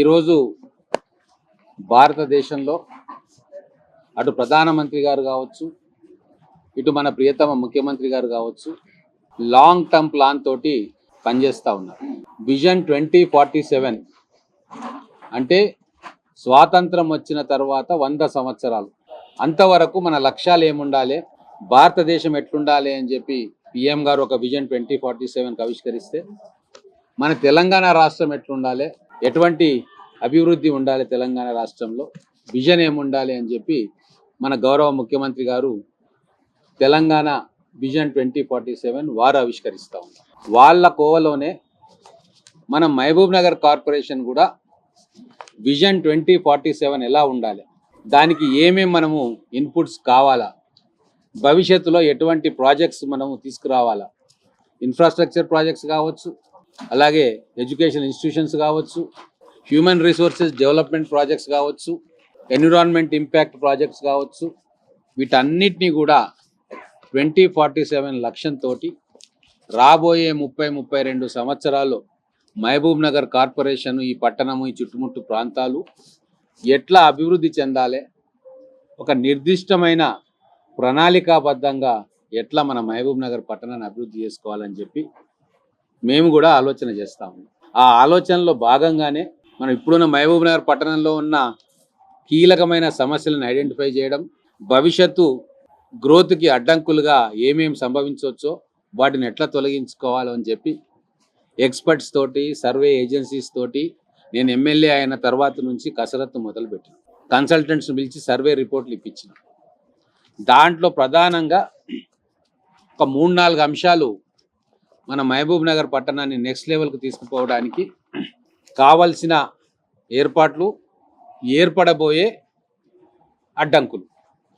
ఈరోజు భారతదేశంలో అటు ప్రధానమంత్రి గారు కావచ్చు ఇటు మన ప్రియతమ ముఖ్యమంత్రి గారు కావచ్చు లాంగ్ టర్మ్ ప్లాన్ తోటి పనిచేస్తూ ఉన్నారు. విజన్ ట్వంటీ ఫార్టీ సెవెన్ అంటే స్వాతంత్రం వచ్చిన తర్వాత వంద సంవత్సరాలు. అంతవరకు మన లక్ష్యాలు ఏముండాలి భారతదేశం ఎట్లుండాలి అని చెప్పి పిఎం గారు ఒక విజన్ ట్వంటీ ఫార్టీ సెవెన్కి ఆవిష్కరిస్తే మన తెలంగాణ రాష్ట్రం ఎట్లుండాలి ఎటువంటి అభివృద్ధి ఉండాలి తెలంగాణ రాష్ట్రంలో? విజన్ ఏముండాలి అని చెప్పి మన గౌరవ ముఖ్యమంత్రి గారు Telangana vision twenty forty seven వారు ఆవిష్కరిస్తూ ఉన్నారు. వాళ్ళ కోవలోనే మన మహబూబ్ నగర్ కార్పొరేషన్ కూడా విజన్ ట్వంటీ ఫార్టీ సెవెన్ ఎలా ఉండాలి? దానికి ఏమేం మనము ఇన్పుట్స్ కావాలా? భవిష్యత్తులో ఎటువంటి ప్రాజెక్ట్స్ మనము తీసుకురావాలా? ఇన్ఫ్రాస్ట్రక్చర్ ప్రాజెక్ట్స్ కావచ్చు అలాగే ఎడ్యుకేషన్ ఇన్స్టిట్యూషన్స్ కావచ్చు హ్యూమన్ రిసోర్సెస్ డెవలప్మెంట్ ప్రాజెక్ట్స్ కావచ్చు ఎన్విరాన్మెంట్ ఇంపాక్ట్ ప్రాజెక్ట్స్ కావచ్చు వీటన్నిటినీ కూడా ట్వంటీ ఫార్టీ సెవెన్ లక్ష్యంతో రాబోయే ముప్పై ముప్పై రెండు సంవత్సరాలు మహబూబ్ నగర్ కార్పొరేషన్ ఈ పట్టణము ఈ చుట్టుముట్టు ప్రాంతాలు ఎట్లా అభివృద్ధి చెందాలి ఒక నిర్దిష్టమైన ప్రణాళికాబద్ధంగా ఎట్లా మన మహబూబ్ నగర్ పట్టణాన్ని అభివృద్ధి చేసుకోవాలని చెప్పి మేము కూడా ఆలోచన చేస్తాము. ఆ ఆలోచనలో భాగంగానే మనం ఇప్పుడున్న మహబూబ్ నగర్ పట్టణంలో ఉన్న కీలకమైన సమస్యలను ఐడెంటిఫై చేయడం భవిష్యత్తు గ్రోత్కి అడ్డంకులుగా ఏమేమి సంభవించవచ్చో వాటిని ఎట్లా తొలగించుకోవాలో అని చెప్పి ఎక్స్పర్ట్స్ తోటి సర్వే ఏజెన్సీస్ తోటి నేను ఎమ్మెల్యే అయిన తర్వాత నుంచి కసరత్తు మొదలుపెట్టిన. కన్సల్టెంట్స్ని పిలిచి సర్వే రిపోర్ట్లు ఇప్పించిన. దాంట్లో ప్రధానంగా ఒక మూడు నాలుగు అంశాలు మన మహబూబ్ నగర్ పట్టణాన్ని నెక్స్ట్ లెవెల్కి తీసుకుపోవడానికి కావలసిన ఏర్పాట్లు ఏర్పడబోయే అడ్డంకులు.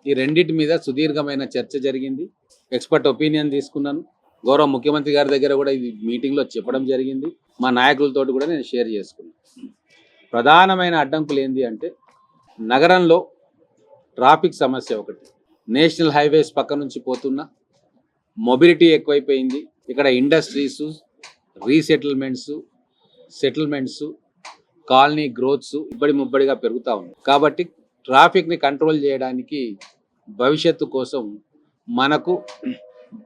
ఈ రెండింటి మీద సుదీర్ఘమైన చర్చ జరిగింది. ఎక్స్పర్ట్ ఒపీనియన్ తీసుకున్నాను. గౌరవ ముఖ్యమంత్రి గారి దగ్గర కూడా ఇది మీటింగ్లో చెప్పడం జరిగింది. మా నాయకులతోటి కూడా నేను షేర్ చేసుకున్నాను. ప్రధానమైన అడ్డంకులు ఏంటి అంటే నగరంలో ట్రాఫిక్ సమస్య ఒకటి. నేషనల్ హైవేస్ పక్క నుంచి పోతున్న మొబిలిటీ ఎక్కువైపోయింది. ఇక్కడ industries resettlements settlements colony growths ఇబ్బడి ముబ్బడిగా పెరుగుతూ ఉంది కాబట్టి ట్రాఫిక్ని కంట్రోల్ చేయడానికి భవిష్యత్తు కోసం మనకు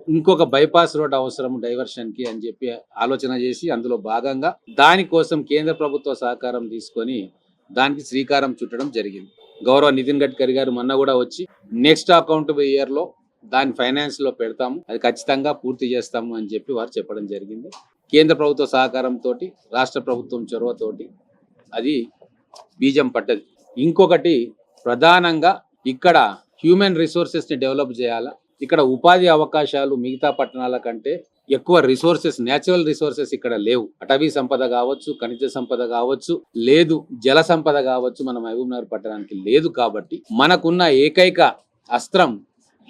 ఇంకొక బైపాస్ రోడ్ అవసరం డైవర్షన్కి అని చెప్పి ఆలోచన చేసి అందులో భాగంగా దానికోసం కేంద్ర ప్రభుత్వ సహకారం తీసుకొని దానికి శ్రీకారం చుట్టడం జరిగింది. గౌరవ నితిన్ గడ్కరీ గారు మొన్న కూడా వచ్చి నెక్స్ట్ అకౌంట్ ఇయర్లో దాని ఫైనాన్స్లో పెడతాము. అది ఖచ్చితంగా పూర్తి చేస్తాము అని చెప్పి వారు చెప్పడం జరిగింది. కేంద్ర ప్రభుత్వ సహకారంతో రాష్ట్ర ప్రభుత్వం చొరవతోటి అది బీజం పడ్డది. ఇంకొకటి ప్రధానంగా ఇక్కడ హ్యూమన్ రిసోర్సెస్ని డెవలప్ చేయాలా? ఇక్కడ ఉపాధి అవకాశాలు మిగతా పట్టణాల కంటే ఎక్కువ రిసోర్సెస్ నేచురల్ రిసోర్సెస్ ఇక్కడ లేవు. అటవీ సంపద కావచ్చు ఖనిజ సంపద కావచ్చు లేదు జల సంపద కావచ్చు మన మహబూబ్ నగర్ పట్టణానికి లేదు కాబట్టి మనకున్న ఏకైక అస్త్రం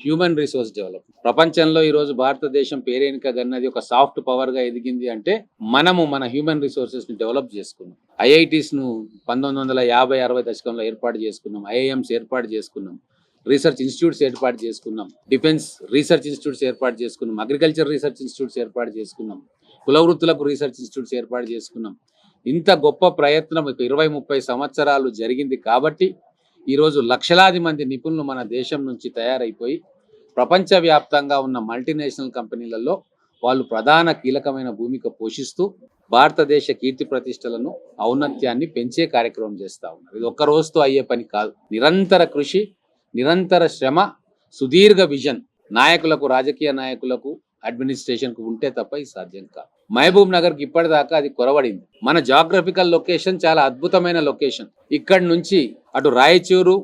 హ్యూమన్ రిసోర్స్ డెవలప్ ప్రపంచంలో ఈరోజు భారతదేశం పేరేనిక గన్నది ఒక సాఫ్ట్ పవర్గా ఎదిగింది అంటే మనము మన హ్యూమన్ రిసోర్సెస్ని డెవలప్ చేసుకున్నాం. ఐఐటీస్ను పంతొమ్మిది వందల యాభై అరవై దశకంలో ఏర్పాటు చేసుకున్నాం. ఐఐఎంస్ ఏర్పాటు చేసుకున్నాం. రీసెర్చ్ ఇన్స్టిట్యూట్స్ ఏర్పాటు చేసుకున్నాం. డిఫెన్స్ రీసెర్చ్ ఇన్స్టిట్యూట్స్ ఏర్పాటు చేసుకున్నాం. అగ్రికల్చర్ రీసెర్చ్ ఇన్స్టిట్యూట్స్ ఏర్పాటు చేసుకున్నాం. కుల వృత్తులకు రీసెర్చ్ ఇన్స్టిట్యూట్స్ ఏర్పాటు చేసుకున్నాం. ఇంత గొప్ప ప్రయత్నం ఇరవై ముప్పై సంవత్సరాలు జరిగింది కాబట్టి ఈరోజు లక్షలాది మంది నిపుణులు మన దేశం నుంచి తయారైపోయి ప్రపంచవ్యాప్తంగా ఉన్న మల్టీనేషనల్ కంపెనీలలో వాళ్ళు ప్రధాన కీలకమైన భూమిక పోషిస్తూ భారతదేశ కీర్తి ప్రతిష్టలను ఔన్నత్యాన్ని పెంచే కార్యక్రమం చేస్తూ ఉన్నారు. ఇది ఒక్క రోజుతో అయ్యే పని కాదు. నిరంతర కృషి నిరంతర శ్రమ సుదీర్ఘ విజన్ నాయకులకు రాజకీయ నాయకులకు అడ్మినిస్ట్రేషన్కు ఉంటే తప్ప ఇది సాధ్యం కాదు. మహబూబ్ నగర్కి ఇప్పటిదాకా అది కొరవడింది. మన జాగ్రఫికల్ లొకేషన్ చాలా అద్భుతమైన లొకేషన్. ఇక్కడి నుంచి అటు రాయచూరు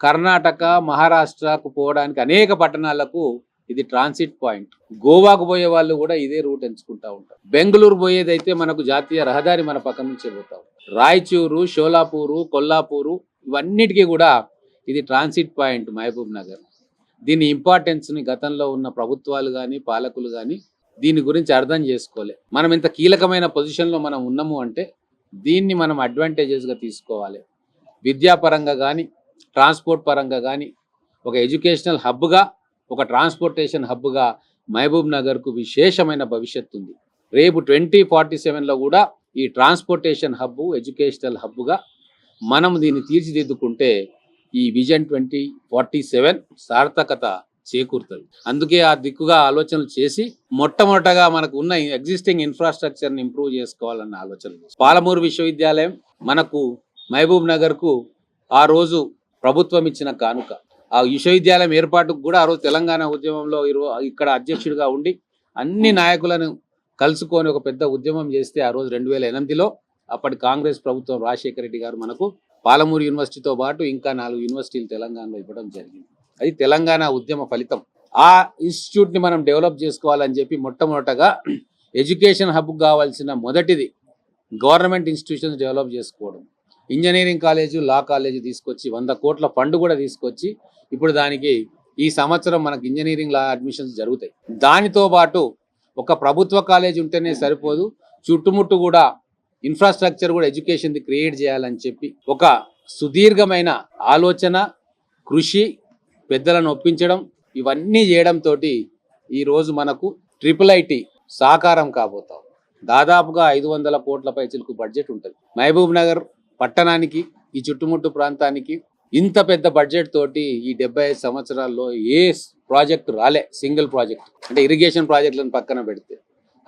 కర్ణాటక మహారాష్ట్రకు పోవడానికి అనేక పట్టణాలకు ఇది ట్రాన్సిట్ పాయింట్ గోవాకు పోయే వాళ్ళు కూడా ఇదే రూట్ ఎంచుకుంటా ఉంటారు. బెంగళూరు పోయేదైతే మనకు జాతీయ రహదారి మన పక్క నుంచే పోతాం రాయచూరు షోలాపూరు కొల్లాపూరు ఇవన్నిటికీ కూడా ఇది ట్రాన్సిట్ పాయింట్ మహబూబ్ నగర్. దీని ఇంపార్టెన్స్ని గతంలో ఉన్న ప్రభుత్వాలు కానీ పాలకులు కానీ దీని గురించి అర్థం చేసుకోలే. మనం ఇంత కీలకమైన పొజిషన్లో మనం ఉన్నాము అంటే దీన్ని మనం అడ్వాంటేజెస్గా తీసుకోవాలి. విద్యాపరంగా కానీ ట్రాన్స్పోర్ట్ పరంగా కానీ ఒక ఎడ్యుకేషనల్ హబ్గా ఒక ట్రాన్స్పోర్టేషన్ హబ్గా మహబూబ్ నగర్కు విశేషమైన భవిష్యత్తు ఉంది. రేపు ట్వంటీ ఫార్టీ సెవెన్లో కూడా ఈ ట్రాన్స్పోర్టేషన్ హబ్బు ఎడ్యుకేషనల్ హబ్బుగా మనం దీన్ని తీర్చిదిద్దుకుంటే ఈ విజన్ ట్వంటీ ఫార్టీ సెవెన్ సార్థకత చేకూరుతుంది. అందుకే ఆ దిక్కుగా ఆలోచనలు చేసి మొట్టమొదటగా మనకు ఉన్న ఎగ్జిస్టింగ్ ఇన్ఫ్రాస్ట్రక్చర్ని ఇంప్రూవ్ చేసుకోవాలన్న ఆలోచన. పాలమూరు విశ్వవిద్యాలయం మనకు మహబూబ్ నగర్కు ఆ రోజు ప్రభుత్వం ఇచ్చిన కానుక. ఆ విశ్వవిద్యాలయం ఏర్పాటుకు కూడా ఆ రోజు తెలంగాణ ఉద్యమంలో ఇక్కడ అధ్యక్షుడిగా ఉండి అన్ని నాయకులను కలుసుకొని ఒక పెద్ద ఉద్యమం చేస్తే ఆ రోజు రెండు వేల ఎనిమిదిలో అప్పటి కాంగ్రెస్ ప్రభుత్వం రాజశేఖర రెడ్డి గారు మనకు పాలమూరు యూనివర్సిటీతో పాటు ఇంకా నాలుగు యూనివర్సిటీలు తెలంగాణలో ఇవ్వడం జరిగింది. అది తెలంగాణ ఉద్యమ ఫలితం. ఆ ఇన్స్టిట్యూట్ని మనం డెవలప్ చేసుకోవాలని చెప్పి మొట్టమొదటగా ఎడ్యుకేషన్ హబ్ కావాల్సిన మొదటిది గవర్నమెంట్ ఇన్స్టిట్యూషన్స్ డెవలప్ చేసుకోవడం. ఇంజనీరింగ్ కాలేజు లా కాలేజీ తీసుకొచ్చి వంద కోట్ల ఫండ్ కూడా తీసుకొచ్చి ఇప్పుడు దానికి ఈ సంవత్సరం మనకు ఇంజనీరింగ్ లా అడ్మిషన్స్ జరుగుతాయి. దానితో పాటు ఒక ప్రభుత్వ కాలేజ్ ఉంటేనే సరిపోదు. చుట్టుముట్టు కూడా ఇన్ఫ్రాస్ట్రక్చర్ కూడా ఎడ్యుకేషన్ది క్రియేట్ చేయాలని చెప్పి ఒక సుదీర్ఘమైన ఆలోచన కృషి పెద్దలను ఒప్పించడం ఇవన్నీ చేయడంతో ఈరోజు మనకు ట్రిపుల్ ఐటీ సాకారం కాబోతాం దాదాపుగా ఐదు వందల కోట్ల పైచిలకు బడ్జెట్ ఉంటుంది. మహబూబ్ నగర్ పట్టణానికి ఈ చుట్టుముట్టు ప్రాంతానికి ఇంత పెద్ద బడ్జెట్ తోటి ఈ డెబ్బై ఐదు సంవత్సరాల్లో ఏ ప్రాజెక్ట్ రాలే సింగిల్ ప్రాజెక్ట్. అంటే ఇరిగేషన్ ప్రాజెక్టులను పక్కన పెడితే.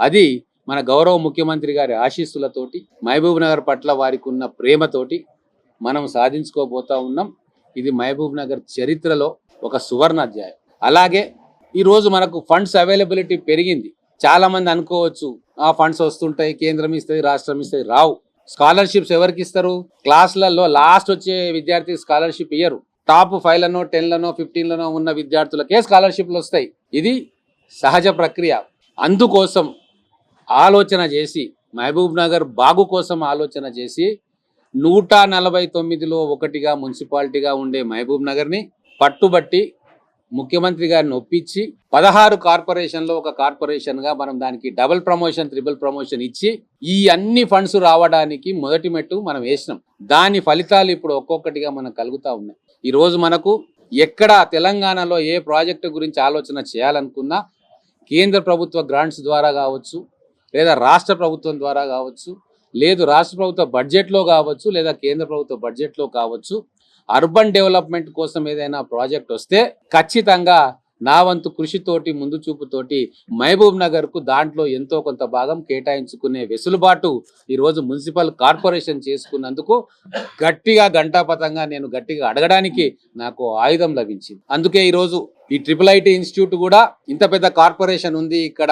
అది మన గౌరవ ముఖ్యమంత్రి గారి ఆశీస్సులతోటి మహబూబ్ నగర్ పట్ల వారికి ఉన్న ప్రేమతోటి మనం సాధించుకోబోతా ఉన్నాం. ఇది మహబూబ్ నగర్ చరిత్రలో ఒక సువర్ణ అధ్యాయం అలాగే ఈరోజు మనకు ఫండ్స్ అవైలబిలిటీ పెరిగింది. చాలామంది అనుకోవచ్చు ఆ ఫండ్స్ వస్తుంటాయి కేంద్రం ఇస్తుంది రాష్ట్రం ఇస్తుంది రావు. స్కాలర్షిప్స్ ఎవరికి ఇస్తారు? క్లాసులలో లాస్ట్ వచ్చే విద్యార్థి స్కాలర్షిప్ ఇయ్యరు. టాప్ ఫైవ్ టెన్లనో టెన్ ఉన్న విద్యార్థులకే స్కాలర్షిప్లు వస్తాయి. ఇది సహజ ప్రక్రియ. అందుకోసం ఆలోచన చేసి మహబూబ్ నగర్ బాగు కోసం ఆలోచన చేసి నూట నలభై తొమ్మిదిలో ఒకటిగా మున్సిపాలిటీగా ఉండే మహబూబ్ నగర్ని పట్టుబట్టి ముఖ్యమంత్రి గారిని ఒప్పించి పదహారు కార్పొరేషన్లో ఒక కార్పొరేషన్గా మనం దానికి డబుల్ ప్రమోషన్ త్రిబుల్ ప్రమోషన్ ఇచ్చి ఈ అన్ని ఫండ్స్ రావడానికి మొదటి మెట్టు మనం వేసినాం. దాని ఫలితాలు ఇప్పుడు ఒక్కొక్కటిగా మనకు కలుగుతా ఉన్నాయి. ఈ రోజు మనకు ఎక్కడ తెలంగాణలో ఏ ప్రాజెక్టు గురించి ఆలోచన చేయాలనుకున్నా కేంద్ర ప్రభుత్వ గ్రాంట్స్ ద్వారా కావచ్చు లేదా రాష్ట్ర ప్రభుత్వం ద్వారా కావచ్చు లేదు రాష్ట్ర ప్రభుత్వ బడ్జెట్లో కావచ్చు లేదా కేంద్ర ప్రభుత్వ బడ్జెట్లో కావచ్చు అర్బన్ డెవలప్మెంట్ కోసం ఏదైనా ప్రాజెక్ట్ వస్తే ఖచ్చితంగా నా వంతు కృషితోటి ముందు చూపుతోటి మహబూబ్ నగర్కు దాంట్లో ఎంతో కొంత భాగం కేటాయించుకునే వెసులుబాటు ఈరోజు మున్సిపల్ కార్పొరేషన్ చేసుకున్నందుకు గట్టిగా గంటాపతంగా నేను గట్టిగా అడగడానికి నాకు ఆయుధం లభించింది. అందుకే ఈరోజు ఈ ట్రిపుల్ ఐటీ ఇన్స్టిట్యూట్ కూడా ఇంత పెద్ద కార్పొరేషన్ ఉంది ఇక్కడ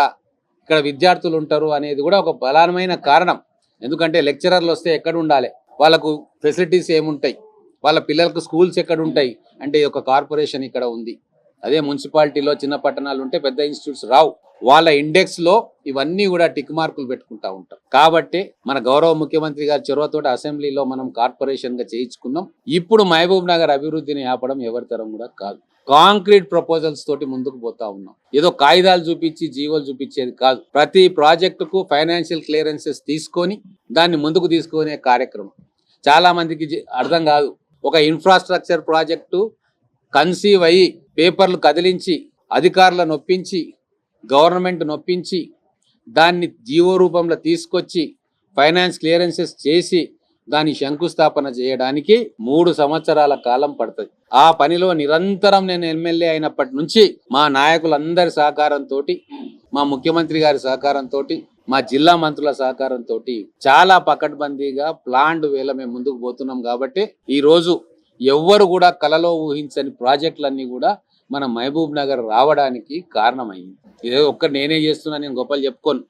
ఇక్కడ విద్యార్థులు ఉంటారు అనేది కూడా ఒక బలమైన కారణం. ఎందుకంటే లెక్చరర్లు వస్తే ఎక్కడ ఉండాలి? వాళ్ళకు ఫెసిలిటీస్ ఏముంటాయి? వాళ్ళ పిల్లలకు స్కూల్స్ ఎక్కడ ఉంటాయి? అంటే ఒక కార్పొరేషన్ ఇక్కడ ఉంది. అదే మున్సిపాలిటీలో చిన్న పట్టణాలు ఉంటే పెద్ద ఇన్స్టిట్యూట్స్ రావు. వాళ్ళ ఇండెక్స్లో ఇవన్నీ కూడా టిక్ మార్కులు పెట్టుకుంటా ఉంటాం. కాబట్టి మన గౌరవ ముఖ్యమంత్రి గారి చొరవతో అసెంబ్లీలో మనం కార్పొరేషన్గా చేయించుకున్నాం. ఇప్పుడు మహబూబ్ నగర్ అభివృద్ధిని ఆపడం ఎవరి తరం కూడా కాదు. కాంక్రీట్ ప్రపోజల్స్ తోటి ముందుకు పోతా ఉన్నాం. ఏదో కాగితాలు చూపించి జీవోలు చూపించేది కాదు. ప్రతి ప్రాజెక్టుకు ఫైనాన్షియల్ క్లియరెన్సెస్ తీసుకొని దాన్ని ముందుకు తీసుకునే కార్యక్రమం. చాలా మందికి అర్థం కాదు. ఒక ఇన్ఫ్రాస్ట్రక్చర్ ప్రాజెక్టు కన్సీవ్ అయ్యి పేపర్లు కదిలించి అధికారుల నొప్పించి గవర్నమెంట్ నొప్పించి దాన్ని జీవో రూపంలో తీసుకొచ్చి ఫైనాన్స్ క్లియరెన్సెస్ చేసి దాని శంకుస్థాపన చేయడానికి మూడు సంవత్సరాల కాలం పడుతుంది. ఆ పనిలో నిరంతరం నేను ఎమ్మెల్యే అయినప్పటి నుంచి మా నాయకులందరి సహకారంతో మా ముఖ్యమంత్రి గారి సహకారంతో మా జిల్లా మంత్రుల సహకారంతో చాలా పకడ్బందీగా ప్లాండ్ వేల మేము ముందుకు పోతున్నాం కాబట్టి ఈ రోజు ఎవ్వరు కూడా కలలో ఊహించని ప్రాజెక్టులన్నీ కూడా మన మహబూబ్ నగర్ రావడానికి కారణమైంది. ఇదే ఒక్క నేనే చేస్తున్నా నేను గొప్పలు చెప్పుకోను.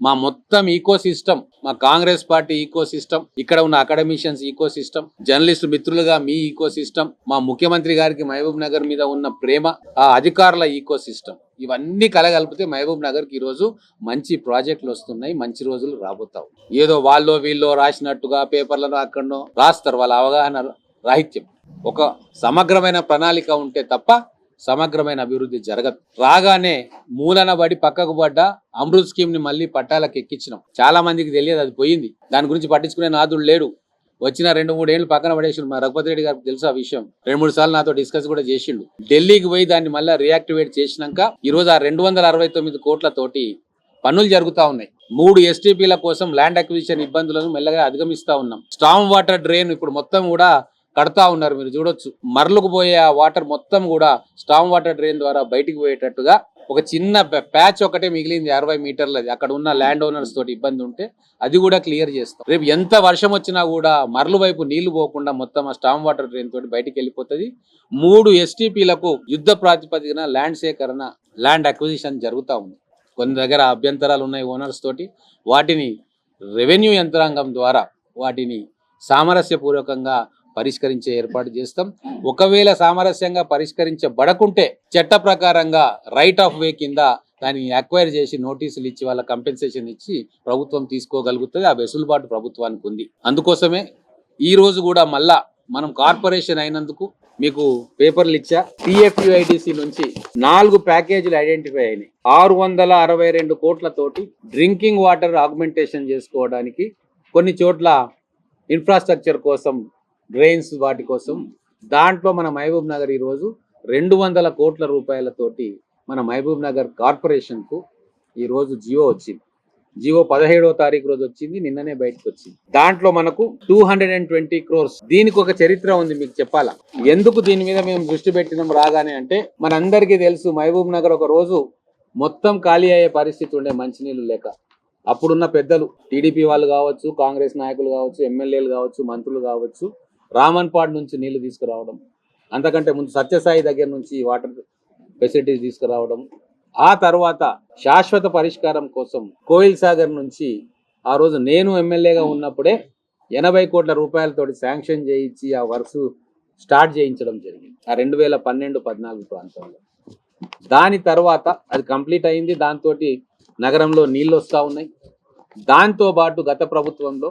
మా మొత్తం ఈకో సిస్టమ్ మా కాంగ్రెస్ పార్టీ ఈకో సిస్టమ్ ఇక్కడ ఉన్న అకాడమిషియన్స్ ఈకో సిస్టమ్ జర్నలిస్టు మిత్రులుగా మీ ఈకో సిస్టమ్ మా ముఖ్యమంత్రి గారికి మహబూబ్ నగర్ మీద ఉన్న ప్రేమ ఆ అధికారుల ఈకో సిస్టమ్ ఇవన్నీ కలగలిపితే మహబూబ్ నగర్కి మంచి ప్రాజెక్టులు వస్తున్నాయి మంచి రోజులు రాబోతావు. ఏదో వాళ్ళో వీళ్ళో రాసినట్టుగా పేపర్లను అక్కడనో రాస్తారు వాళ్ళ అవగాహన రాహిత్యం. ఒక సమగ్రమైన ప్రణాళిక ఉంటే తప్ప సమగ్రమైన అభివృద్ధి జరగదు. రాగానే మూలన పడి పక్కకు పడ్డ అమృత్ స్కీమ్ని మళ్ళీ పట్టాలకు ఎక్కించినాం. చాలా మందికి తెలియదు అది పోయింది. దాని గురించి పట్టించుకునే నాదుడు లేడు. వచ్చిన రెండు మూడు ఏళ్ళు పక్కన పడేసిండు మా రఘుపతి రెడ్డి గారికి తెలుసు ఆ విషయం. రెండు మూడు సార్లు నాతో డిస్కస్ కూడా చేసిండు. ఢిల్లీకి పోయి దాన్ని మళ్ళీ రియాక్టివేట్ చేసినాక ఈ రోజు ఆ రెండు వందల అరవై తొమ్మిది కోట్లతోటి పనులు జరుగుతా ఉన్నాయి. మూడు ఎస్టీపీల కోసం ల్యాండ్ అక్విజిషన్ ఇబ్బందులను మెల్లగా అధిగమిస్తా ఉన్నాం. స్టామ్ వాటర్ డ్రైన్ ఇప్పుడు మొత్తం కూడా కడతా ఉన్నారు మీరు చూడొచ్చు. మరలకు పోయే ఆ వాటర్ మొత్తం కూడా స్టామ్ వాటర్ డ్రైన్ ద్వారా బయటికి పోయేటట్టుగా ఒక చిన్న ప్యాచ్ ఒకటే మిగిలింది అరవై మీటర్లది. అక్కడ ఉన్న ల్యాండ్ ఓనర్స్ తోటి ఇబ్బంది ఉంటే అది కూడా క్లియర్ చేస్తాం. రేపు ఎంత వర్షం వచ్చినా కూడా మరలు వైపు నీళ్ళు పోకుండా మొత్తం ఆ స్టామ్ వాటర్ డ్రైన్ తోటి బయటికి వెళ్ళిపోతుంది. మూడు ఎస్టీపీలకు యుద్ధ ప్రాతిపదికన ల్యాండ్ సేకరణ ల్యాండ్ అక్విజిషన్ జరుగుతూ ఉంది. కొన్ని దగ్గర అభ్యంతరాలు ఉన్నాయి ఓనర్స్ తోటి. వాటిని రెవెన్యూ యంత్రాంగం ద్వారా వాటిని సామరస్యపూర్వకంగా పరిష్కరించే ఏర్పాటు చేస్తాం. ఒకవేళ సామరస్యంగా పరిష్కరించబడకుంటే చట్ట ప్రకారంగా రైట్ ఆఫ్ వే కింద దాన్ని అక్వైర్ చేసి నోటీసులు ఇచ్చి వాళ్ళ కంపెన్సేషన్ ఇచ్చి ప్రభుత్వం తీసుకోగలుగుతుంది. ఆ వెసులుబాటు ప్రభుత్వానికి ఉంది. అందుకోసమే ఈ రోజు కూడా మళ్ళా మనం కార్పొరేషన్ అయినందుకు మీకు పేపర్లు ఇచ్చా. టిఎఫ్యుఐడిసి నుంచి నాలుగు ప్యాకేజీలు ఐడెంటిఫై అయినాయి. ఆరు వందల అరవై రెండు కోట్లతోటి డ్రింకింగ్ వాటర్ ఆగ్మెంటేషన్ చేసుకోవడానికి కొన్ని చోట్ల ఇన్ఫ్రాస్ట్రక్చర్ కోసం గ్రెయిన్స్ వాటి కోసం. దాంట్లో మన మహబూబ్ నగర్ ఈరోజు రెండు వందల కోట్ల రూపాయలతోటి మన మహబూబ్ నగర్ కార్పొరేషన్కు ఈరోజు జియో వచ్చింది. జియో పదిహేడవ తారీఖు రోజు వచ్చింది నిన్ననే బయటకు వచ్చింది. దాంట్లో మనకు two hundred and twenty crores. దీనికి ఒక చరిత్ర ఉంది మీకు చెప్పాలా? ఎందుకు దీని మీద మేము దృష్టి పెట్టినాం రాగానే అంటే మనందరికీ తెలుసు మహబూబ్ నగర్ ఒక రోజు మొత్తం ఖాళీ అయ్యే పరిస్థితి ఉండే మంచినీళ్ళు లేక. అప్పుడున్న పెద్దలు టీడీపీ వాళ్ళు కావచ్చు కాంగ్రెస్ నాయకులు కావచ్చు ఎమ్మెల్యేలు కావచ్చు మంత్రులు కావచ్చు రామన్పాడ్ నుంచి నీళ్ళు తీసుకురావడం అంతకంటే ముందు సత్యసాయి దగ్గర నుంచి వాటర్ ఫెసిలిటీస్ తీసుకురావడం ఆ తర్వాత శాశ్వత పరిష్కారం కోసం కోయిల్ సాగర్ నుంచి ఆ రోజు నేను ఎమ్మెల్యేగా ఉన్నప్పుడే ఎనభై కోట్ల రూపాయలతోటి శాంక్షన్ చేయించి ఆ వర్క్స్ స్టార్ట్ చేయించడం జరిగింది ఆ రెండు వేల పన్నెండు పద్నాలుగు ప్రాంతంలో. దాని తర్వాత అది కంప్లీట్ అయింది దాంతో నగరంలో నీళ్ళు వస్తూ ఉన్నాయి. దాంతో పాటు గత ప్రభుత్వంలో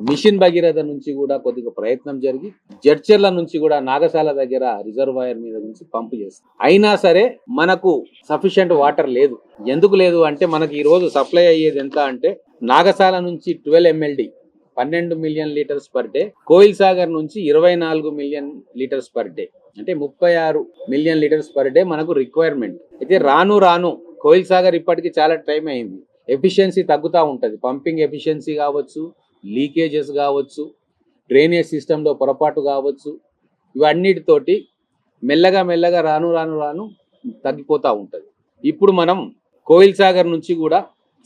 మిషన్ భగీరథ నుంచి కూడా కొద్దిగా ప్రయత్నం జరిగి జడ్చర్ల నుంచి కూడా నాగసాల దగ్గర రిజర్వాయర్ మీద నుంచి పంపు చేస్తాం. అయినా సరే మనకు సఫిషియంట్ వాటర్ లేదు. ఎందుకు లేదు అంటే మనకి ఈ రోజు సప్లై అయ్యేది ఎంత అంటే నాగసాల నుంచి ట్వెల్వ్ ఎంఎల్డి పన్నెండు million litres per day Koil Sagar నుంచి ఇరవై నాలుగు మిలియన్ లీటర్స్ పర్ డే అంటే ముప్పై ఆరు మిలియన్ లీటర్స్ పర్ డే మనకు రిక్వైర్మెంట్. అయితే రాను రాను కోయిల్ సాగర్ ఇప్పటికి చాలా టైం అయింది. ఎఫిషియన్సీ తగ్గుతూ ఉంటుంది. పంపింగ్ ఎఫిషియన్సీ కావచ్చు లీకేజెస్ కావచ్చు డ్రైనేజ్ సిస్టంలో పొరపాటు కావచ్చు ఇవన్నిటితోటి మెల్లగా మెల్లగా రాను రాను రాను తగ్గిపోతూ ఉంటుంది. ఇప్పుడు మనం కోయిల్ సాగర్ నుంచి కూడా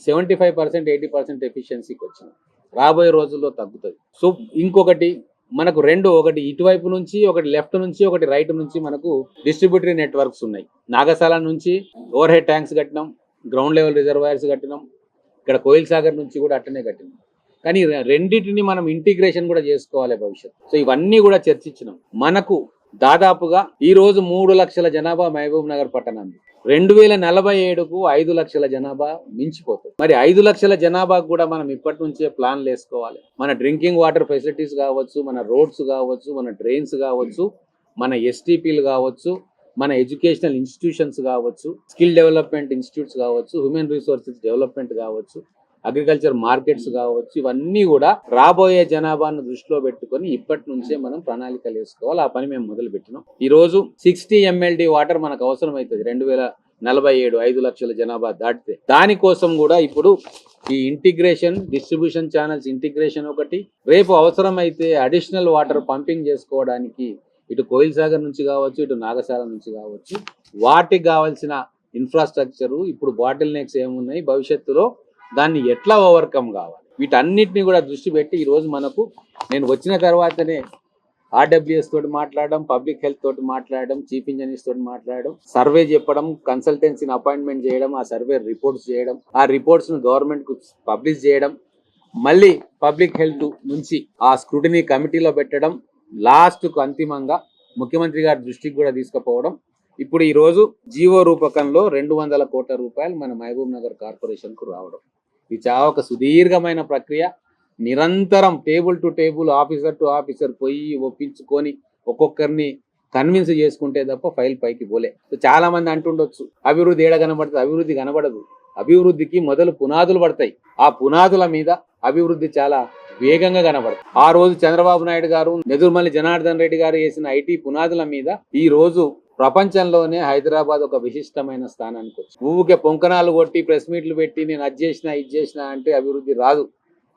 seventy five percent eighty percent ఎఫిషియన్సీకి వచ్చింది రాబోయే రోజుల్లో తగ్గుతుంది. సో ఇంకొకటి మనకు రెండు ఒకటి ఇటువైపు నుంచి ఒకటి లెఫ్ట్ నుంచి ఒకటి రైట్ నుంచి మనకు డిస్ట్రిబ్యూటరీ నెట్వర్క్స్ ఉన్నాయి. నాగసాల నుంచి ఓవర్ హెడ్ ట్యాంక్స్ కట్టినాం గ్రౌండ్ లెవెల్ రిజర్వాయర్స్ కట్టినాం ఇక్కడ కోయిల్ సాగర్ నుంచి కూడా అట్టనే కట్టినాం. కానీ రెండింటిని మనం ఇంటిగ్రేషన్ కూడా చేసుకోవాలి భవిష్యత్. సో ఇవన్నీ కూడా చర్చించినాం. మనకు దాదాపుగా ఈ రోజు మూడు లక్షల జనాభా మహబూబ్ నగర్ పట్టణాన్ని రెండు వేల నలభై ఏడుకు ఐదు లక్షల జనాభా మించిపోతుంది. మరి ఐదు లక్షల జనాభాకు కూడా మనం ఇప్పటి నుంచే ప్లాన్లు వేసుకోవాలి. మన డ్రింకింగ్ వాటర్ ఫెసిలిటీస్ కావచ్చు మన రోడ్స్ కావచ్చు మన డ్రైన్స్ కావచ్చు మన ఎస్టీపీలు కావచ్చు మన ఎడ్యుకేషనల్ ఇన్స్టిట్యూషన్స్ కావచ్చు స్కిల్ డెవలప్మెంట్ ఇన్స్టిట్యూట్స్ కావచ్చు హ్యూమన్ రిసోర్సెస్ డెవలప్మెంట్ కావచ్చు అగ్రికల్చర్ మార్కెట్స్ కావచ్చు ఇవన్నీ కూడా రాబోయే జనాభాను దృష్టిలో పెట్టుకొని ఇప్పటి నుంచే మనం ప్రణాళికలు వేసుకోవాలి. ఆ పని మేము మొదలు పెట్టినాం ఈ రోజు సిక్స్టీ ఎంఎల్డి వాటర్ మనకు అవసరం అవుతుంది రెండు వేల నలభై ఏడు ఐదు లక్షల జనాభా దాటితే. దానికోసం కూడా ఇప్పుడు ఈ ఇంటిగ్రేషన్ డిస్ట్రిబ్యూషన్ ఛానల్స్ ఇంటిగ్రేషన్ ఒకటి రేపు అవసరమైతే అడిషనల్ వాటర్ పంపింగ్ చేసుకోవడానికి ఇటు కోయిల్ సాగర్ నుంచి కావచ్చు ఇటు నాగసాల నుంచి కావచ్చు వాటికి కావాల్సిన ఇన్ఫ్రాస్ట్రక్చరు ఇప్పుడు బాటిల్ నెక్స్ ఏమున్నాయి భవిష్యత్తులో దాన్ని ఎట్లా ఓవర్కమ్ కావాలి? వీటన్నిటిని కూడా దృష్టి పెట్టి ఈరోజు మనకు నేను వచ్చిన తర్వాతనే ఆర్డబ్ల్యూఎస్ తోటి మాట్లాడడం పబ్లిక్ హెల్త్ తోటి మాట్లాడడం చీఫ్ ఇంజనీర్స్ తోటి మాట్లాడడం సర్వే చెప్పడం కన్సల్టెన్సీని అపాయింట్మెంట్ చేయడం ఆ సర్వే రిపోర్ట్స్ చేయడం ఆ రిపోర్ట్స్ను గవర్నమెంట్కు పబ్లిష్ చేయడం మళ్ళీ పబ్లిక్ హెల్త్ నుంచి ఆ స్క్రూటినీ కమిటీలో పెట్టడం లాస్ట్కు అంతిమంగా ముఖ్యమంత్రి గారి దృష్టికి కూడా తీసుకుపోవడం. ఇప్పుడు ఈరోజు జీవో రూపకంలో రెండు వందల కోట్ల రూపాయలు మన మహబూబ్ నగర్ కార్పొరేషన్కు రావడం. ఇది చాలా ఒక సుదీర్ఘమైన ప్రక్రియ నిరంతరం table to table officer to officer పోయి ఒప్పించుకొని ఒక్కొక్కరిని కన్విన్స్ చేసుకుంటే తప్ప ఫైల్ పైకి పోలే. చాలా మంది అంటుండొచ్చు అభివృద్ధి ఏడ కనబడుతుంది? అభివృద్ధి కనబడదు. అభివృద్ధికి మొదలు పునాదులు పడతాయి. ఆ పునాదుల మీద అభివృద్ధి చాలా వేగంగా కనబడదు ఆ రోజు చంద్రబాబు నాయుడు గారు నెదురుమల్లి జనార్దన్ రెడ్డి గారు వేసిన ఐటీ పునాదుల మీద ఈ రోజు ప్రపంచంలోనే హైదరాబాద్ ఒక విశిష్టమైన స్థానానికి వచ్చింది. ఊరికే పొంకనాలు కొట్టి ప్రెస్ మీట్లు పెట్టి నేను అది చేసినా ఇది చేసినా అంటే అభివృద్ధి రాదు.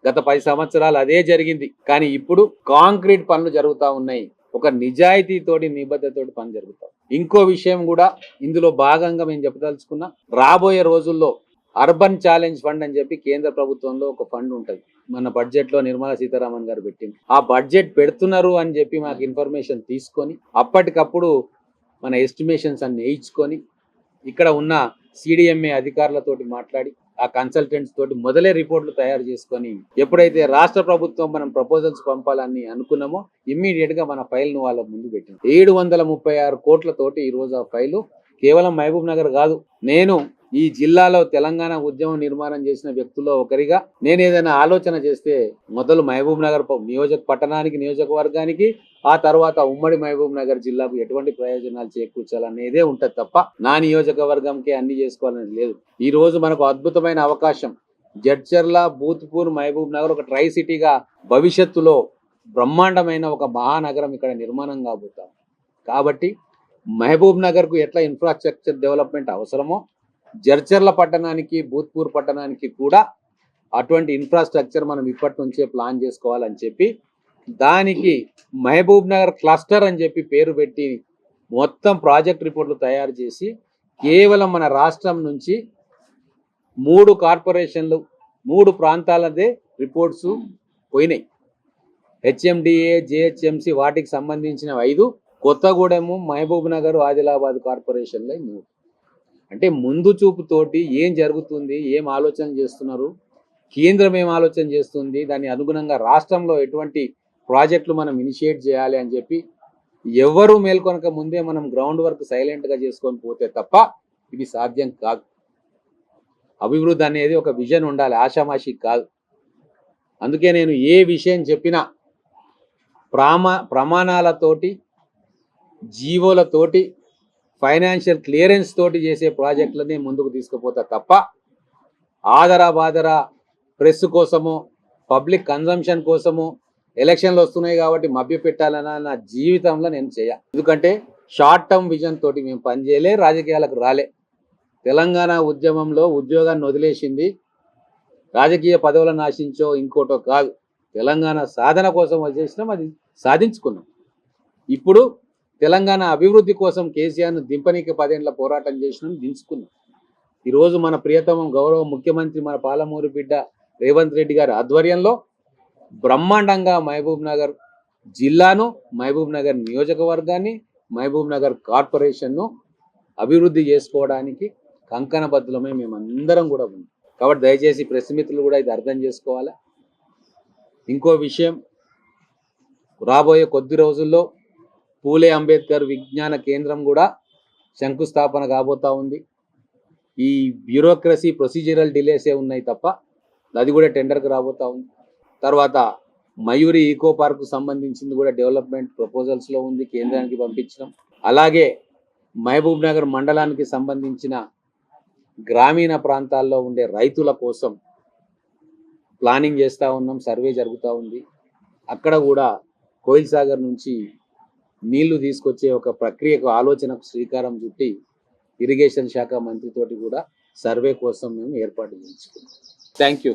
గత పది సంవత్సరాలు అదే జరిగింది. కానీ ఇప్పుడు కాంక్రీట్ పనులు జరుగుతూ ఉన్నాయి. ఒక నిజాయితీతోటి నిబద్ధతోటి పని జరుగుతాం ఇంకో విషయం కూడా ఇందులో భాగంగా మేము చెప్పదలుచుకున్నా రాబోయే రోజుల్లో అర్బన్ ఛాలెంజ్ ఫండ్ అని చెప్పి కేంద్ర ప్రభుత్వంలో ఒక ఫండ్ ఉంటుంది. మన బడ్జెట్లో నిర్మలా సీతారామన్ గారు పెట్టింది. ఆ బడ్జెట్ పెడుతున్నారు అని చెప్పి మాకు ఇన్ఫర్మేషన్ తీసుకొని అప్పటికప్పుడు మన ఎస్టిమేషన్స్ అన్ని వేయించుకొని ఇక్కడ ఉన్న సిడిఎంఏ అధికారులతోటి మాట్లాడి ఆ కన్సల్టెంట్స్ తోటి మొదలే రిపోర్ట్లు తయారు చేసుకొని ఎప్పుడైతే రాష్ట్ర ప్రభుత్వం మనం ప్రపోజల్స్ పంపాలని అనుకున్నామో ఇమ్మీడియట్గా మన ఫైల్ను వాళ్ళ ముందు పెట్టింది ఏడు వందల ముప్పై ఆరు కోట్లతోటి ఈ రోజు ఆ ఫైలు కేవలం మహబూబ్ నగర్ కాదు నేను ఈ జిల్లాలో తెలంగాణ ఉద్యమం నిర్మాణం చేసిన వ్యక్తుల్లో ఒకరిగా నేను ఏదైనా ఆలోచన చేస్తే మొదలు మహబూబ్ నగర్ నియోజక పట్టణానికి నియోజకవర్గానికి ఆ తర్వాత ఉమ్మడి మహబూబ్ నగర్ జిల్లాకు ఎటువంటి ప్రయోజనాలు చేకూర్చాలనేదే ఉంటుంది తప్ప నా నియోజకవర్గంకి అన్ని చేసుకోవాలని లేదు. ఈ రోజు మనకు అద్భుతమైన అవకాశం. జడ్చర్ల బూత్పూర్ మహబూబ్ నగర్ ఒక ట్రై సిటీగా భవిష్యత్తులో బ్రహ్మాండమైన ఒక మహానగరం ఇక్కడ నిర్మాణం కాబోతాం. కాబట్టి మహబూబ్ నగర్కు ఎట్లా ఇన్ఫ్రాస్ట్రక్చర్ డెవలప్మెంట్ అవసరమో జర్చర్ల పట్టణానికి భూత్పూర్ పట్టణానికి కూడా అటువంటి ఇన్ఫ్రాస్ట్రక్చర్ మనం ఇప్పటి నుంచే ప్లాన్ చేసుకోవాలని చెప్పి దానికి మహబూబ్ నగర్ క్లస్టర్ అని చెప్పి పేరు పెట్టి మొత్తం ప్రాజెక్ట్ రిపోర్ట్లు తయారు చేసి కేవలం మన రాష్ట్రం నుంచి మూడు కార్పొరేషన్లు మూడు ప్రాంతాలదే రిపోర్ట్స్ పోయినాయి. హెచ్ఎండిఏ జిహెచ్ఎంసి వాటికి సంబంధించిన ఐదు. కొత్తగూడెము మహబూబ్ నగర్ ఆదిలాబాద్ కార్పొరేషన్లో మూడు. అంటే ముందు చూపుతోటి ఏం జరుగుతుంది ఏం ఆలోచన చేస్తున్నారు కేంద్రం ఏం ఆలోచన చేస్తుంది దాని అనుగుణంగా రాష్ట్రంలో ఎటువంటి ప్రాజెక్టులు మనం ఇనిషియేట్ చేయాలి అని చెప్పి ఎవరు మేల్కొనక ముందే మనం గ్రౌండ్ వర్క్ సైలెంట్గా చేసుకొని పోతే తప్ప ఇది సాధ్యం కాదు. అభివృద్ధి అనేది ఒక విజన్ ఉండాలి ఆషామాషి కాదు. అందుకే నేను ఏ విషయం చెప్పినా ప్రామా ప్రమాణాలతోటి జీవోలతోటి ఫైనాన్షియల్ క్లియరెన్స్ తోటి చేసే ప్రాజెక్టులని ముందుకు తీసుకుపోతా తప్ప ఆదరా బాదరా ప్రెస్ కోసము పబ్లిక్ కన్జంప్షన్ కోసము ఎలక్షన్లు వస్తున్నాయి కాబట్టి మభ్య పెట్టాలన్నా నా జీవితంలో నేను చేయ. ఎందుకంటే షార్ట్ టర్మ్ విజన్ తోటి మేము పనిచేయలే రాజకీయాలకు రాలే. తెలంగాణ ఉద్యమంలో ఉద్యోగాన్ని వదిలేసింది. రాజకీయ పదవులను ఆశించో ఇంకోటో కాదు. తెలంగాణ సాధన కోసం వచ్చేసినాం అది సాధించుకున్నాం. ఇప్పుడు తెలంగాణ అభివృద్ధి కోసం కేసీఆర్ను దింపనీకి పదేండ్ల పోరాటం చేసినాం దించుకున్నాం. ఈరోజు మన ప్రియతమం గౌరవ ముఖ్యమంత్రి మన పాలమూరు బిడ్డ రేవంత్ రెడ్డి గారి ఆధ్వర్యంలో బ్రహ్మాండంగా మహబూబ్ నగర్ జిల్లాను మహబూబ్ నగర్ నియోజకవర్గాన్ని మహబూబ్ నగర్ కార్పొరేషన్ను అభివృద్ధి చేసుకోవడానికి కంకణబద్ధులమే మేమందరం కూడా ఉన్నాం. కాబట్టి దయచేసి ప్రెస్ మిత్రులు కూడా ఇది అర్థం చేసుకోవాలి? ఇంకో విషయం రాబోయే కొద్ది రోజుల్లో పూలే అంబేద్కర్ విజ్ఞాన కేంద్రం కూడా శంకుస్థాపన కాబోతా ఉంది. ఈ బ్యూరోక్రసీ ప్రొసీజరల్ డిలేసే ఉన్నాయి తప్ప అది కూడా టెండర్కి రాబోతా ఉంది. తర్వాత మయూరి ఈకో పార్క్ సంబంధించింది కూడా డెవలప్మెంట్ ప్రపోజల్స్లో ఉంది కేంద్రానికి పంపించడం. అలాగే మహబూబ్ నగర్ మండలానికి సంబంధించిన గ్రామీణ ప్రాంతాల్లో ఉండే రైతుల కోసం ప్లానింగ్ చేస్తూ ఉన్నాం సర్వే జరుగుతూ ఉంది. అక్కడ కూడా కోయిల్ సాగర్ నుంచి నీళ్ళు తీసుకొచ్చే ఒక ప్రక్రియకు ఆలోచనకు శ్రీకారం చుట్టి ఇరిగేషన్ శాఖ మంత్రితోటి కూడా సర్వే కోసం మేము ఏర్పాటు చేయించుకున్నాం. Thank you